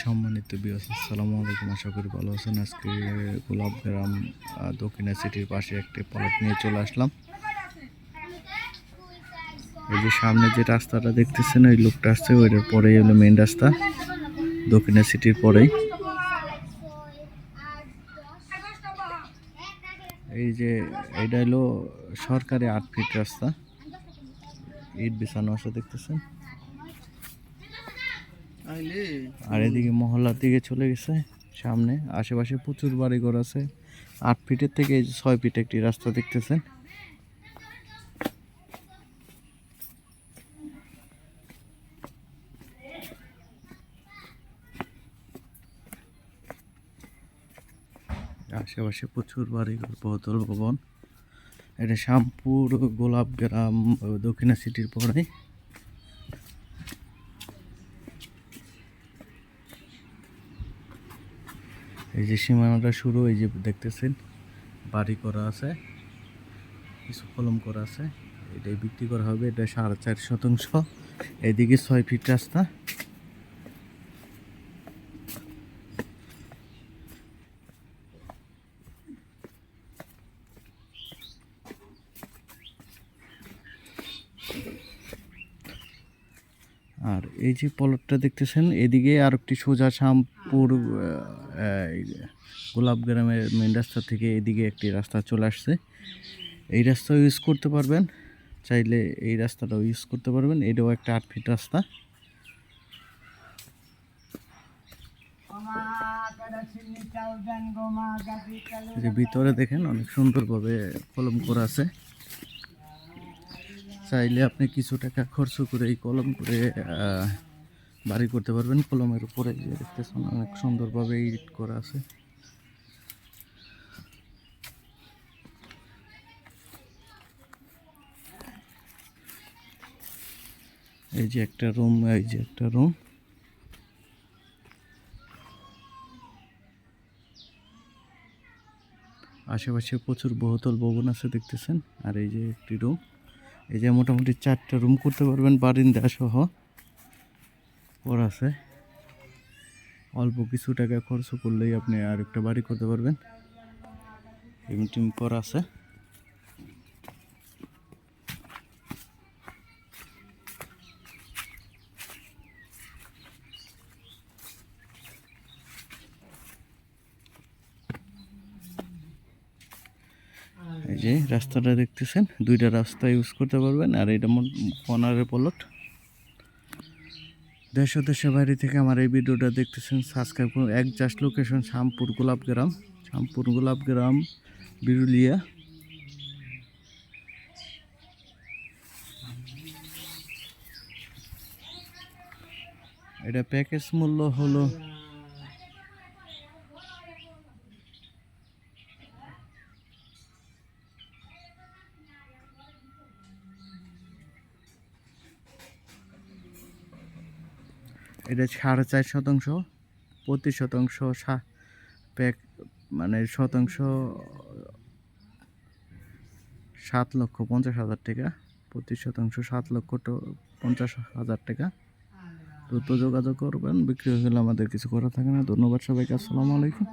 সম্মানিত বিয়াস আসসালামু আলাইকুম। আশা করি ভালো আছেন। আজকে গোলাপগ্রাম দক্ষিণা সিটির পাশে একটি পলট নিয়ে চলে আসলাম। এই যে সামনে যে রাস্তাটা দেখতেছেন, ওই লোকটা আসছে ওইটার পরেই হলো মেন রাস্তা। দক্ষিণা সিটির পরেই। এই যে এটা হলো সরকারি আট ফিট রাস্তা। ইট বিছানো আছে, দেখতেছেন? আর এদিকে মহল্লার দিকে চলে গেছে, সামনে। আশেপাশে প্রচুর বাড়িঘর আছে। আট ফিটের থেকে ছয় ফিট একটি রাস্তা দেখতেছেন। আশেপাশে প্রচুর বাড়িঘর, বহুতল ভবন। এটা শ্যামপুর গোলাপগ্রাম ও দক্ষিণা সিটির পরে। এই যে সীমানাটা শুরু, এই যে দেখতেছেন, বাড়ি করা আছে, কিছু কলম করা আছে, এটাই বিক্রি করা হবে, এটা সাড়ে চার শতাংশ, এদিকে ছয় ফিট রাস্তা। আর এই যে পলটটা দেখতেছেন, এদিকে আর একটি সোজা শ্যামপুর গোলাপ গ্রামের মেন রাস্তা থেকে এদিকে একটি রাস্তা চলে আসছে। এই রাস্তা ইউজ করতে পারবেন, চাইলে এই রাস্তাটাও ইউজ করতে পারবেন। এটাও একটা আট ফিট রাস্তা। ভিতরে দেখেন, অনেক সুন্দরভাবে কলম করা আছে। চাইলে আপনি কিছু টাকা খরচ করে এই কলম করে বাড়ি করতে পারবেন। কলমের উপরে যে দেখতেছেন, অনেক সুন্দরভাবে ইট করা আছে। এই যে একটা রুম, এই যে একটা রুম। আশেপাশে প্রচুর বহুতল ভবন আছে দেখতেছেন, আর এই যে একটি রুম। এই যে মোটামুটি চারটা রুম করতে পারবেন বারিন্দা সহ ওর আছে। অল্প কিছু টাকা খরচ করলেই আপনি আর একটা বাড়ি করতে পারবেন। এমনি টিম করা আছে। যে রাস্তাটা দেখতেছেন, দুইটা রাস্তা ইউজ করতে পারবেন, আর এটা কর্নারের পলট দেশ দেশের বাইরে থেকে আমার এই ভিডিওটা দেখতেছেন সাবস্ক্রাইব করুন। এক জাস্ট লোকেশন শ্যামপুর গোলাপ গ্রাম। শ্যামপুর গোলাপ গ্রাম, বিরুলিয়া। এটা প্যাকেজ মূল্য হলো এটা সাড়ে চার শতাংশ প্রতি শতাংশ প্যাক মানে শতাংশ, সাত লক্ষ পঞ্চাশ হাজার টাকা প্রতি শতাংশ সাত লক্ষ পঞ্চাশ হাজার টাকা। দ্রুত যোগাযোগ করবেন, বিক্রি হয়ে গেলে আমাদের কিছু করা থাকে না। ধন্যবাদ সবাইকে, আসসালামু আলাইকুম।